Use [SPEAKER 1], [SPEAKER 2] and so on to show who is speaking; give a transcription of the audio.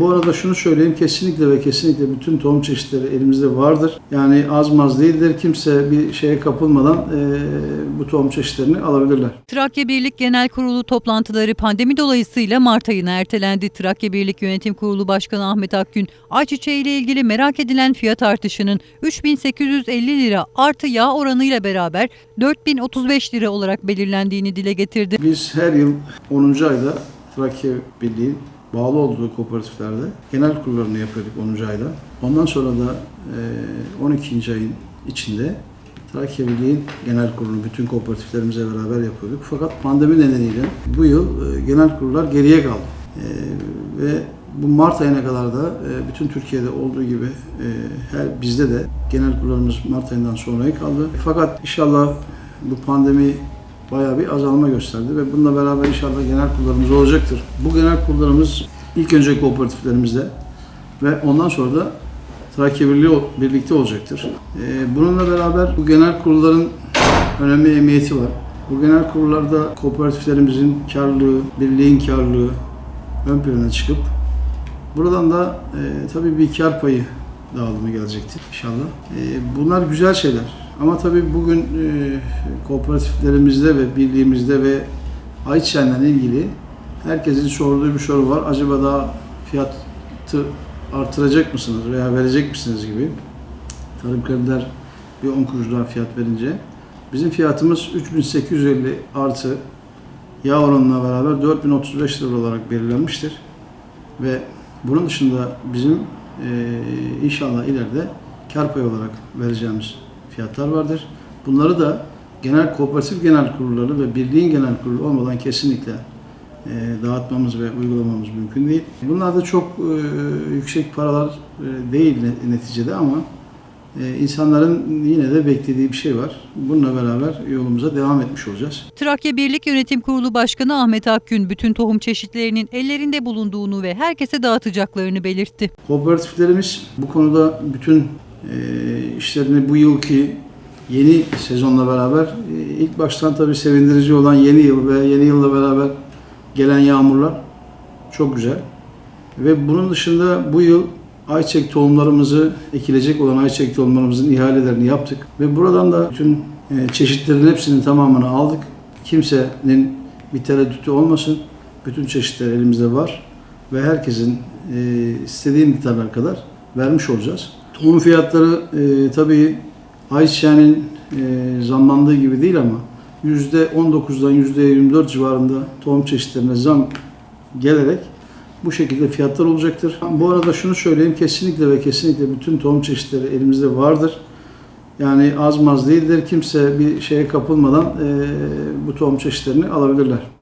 [SPEAKER 1] bu arada şunu söyleyeyim kesinlikle ve kesinlikle bütün tohum çeşitleri elimizde vardır. Yani az maz değildir. Kimse bir şeye kapılmadan e, bu tohum çeşitlerini alabilirler.
[SPEAKER 2] Trakya Birlik Genel Kurulu toplantıları pandemi dolayısıyla Mart ayına ertelendi. Trakya Birlik Yönetim Kurulu Başkanı Ahmet Akgün, ayçiçeği ile ilgili merak edilen fiyat artışının 3850 lira artı yağ oranıyla beraber 4035 lira olarak belirlendiğini dile getirdi.
[SPEAKER 1] Biz her yıl 10. ayda Trakya Birliği'nin bağlı olduğu kooperatiflerde genel kurullarını yapıyorduk 10. ayda. Ondan sonra da e, 12. ayın içinde Trakya Birliği'nin genel kurulunu bütün kooperatiflerimize beraber yapıyorduk. Fakat pandemi nedeniyle bu yıl e, genel kurullar geriye kaldı. E, ve bu Mart ayına kadar da e, bütün Türkiye'de olduğu gibi e, her bizde de genel kurullarımız Mart ayından sonraya kaldı. Fakat inşallah bu pandemi bayağı bir azalma gösterdi ve bununla beraber inşallah genel kurullarımız olacaktır. Bu genel kurullarımız ilk önce kooperatiflerimizde ve ondan sonra da Trakya Birliği birlikte olacaktır. Ee, Bununla beraber bu genel kurulların önemli emniyeti var. Bu genel kurullarda kooperatiflerimizin karlılığı, birliğin karlılığı ön plana çıkıp buradan da e, tabii bir kar payı dağılımı gelecektir inşallah. E, bunlar güzel şeyler. Ama tabii bugün e, kooperatiflerimizde ve birliğimizde ve ayçiçeğiyle ilgili herkesin sorduğu bir soru var. Acaba daha fiyatı artıracak mısınız veya verecek misiniz gibi. Tarım krediler bir 10 kuruş daha fiyat verince. Bizim fiyatımız 3850 artı yağ oranına beraber 4035 lira olarak belirlenmiştir. Ve bunun dışında bizim inşallah ileride kar payı olarak vereceğimiz fiyatlar vardır. Bunları da genel kooperatif genel kurulları ve birliğin genel kurulu olmadan kesinlikle e, dağıtmamız ve uygulamamız mümkün değil. Bunlar da çok e, yüksek paralar e, değil ne- neticede ama e, insanların yine de beklediği bir şey var. Bununla beraber yolumuza devam etmiş olacağız.
[SPEAKER 2] Trakya Birlik Yönetim Kurulu Başkanı Ahmet Akgün bütün tohum çeşitlerinin ellerinde bulunduğunu ve herkese dağıtacaklarını belirtti.
[SPEAKER 1] Kooperatiflerimiz bu konuda bütün e, işlerini bu yılki yeni sezonla beraber e, ilk baştan tabii sevindirici olan yeni yıl ve yeni yılla beraber gelen yağmurlar çok güzel. Ve bunun dışında bu yıl ayçiçek tohumlarımızı ekilecek olan ayçiçek tohumlarımızın ihalelerini yaptık ve buradan da bütün e, çeşitlerin hepsinin tamamını aldık. Kimsenin bir tereddütü olmasın. Bütün çeşitler elimizde var ve herkesin e, istediği miktarlar kadar vermiş olacağız. Tohum fiyatları e, tabii ayçiçeğinin zamlandığı gibi değil ama %19'dan %24 civarında tohum çeşitlerine zam gelerek bu şekilde fiyatlar olacaktır. Bu arada şunu söyleyeyim kesinlikle ve kesinlikle bütün tohum çeşitleri elimizde vardır. Yani az maz değildir. Kimse bir şeye kapılmadan e, bu tohum çeşitlerini alabilirler.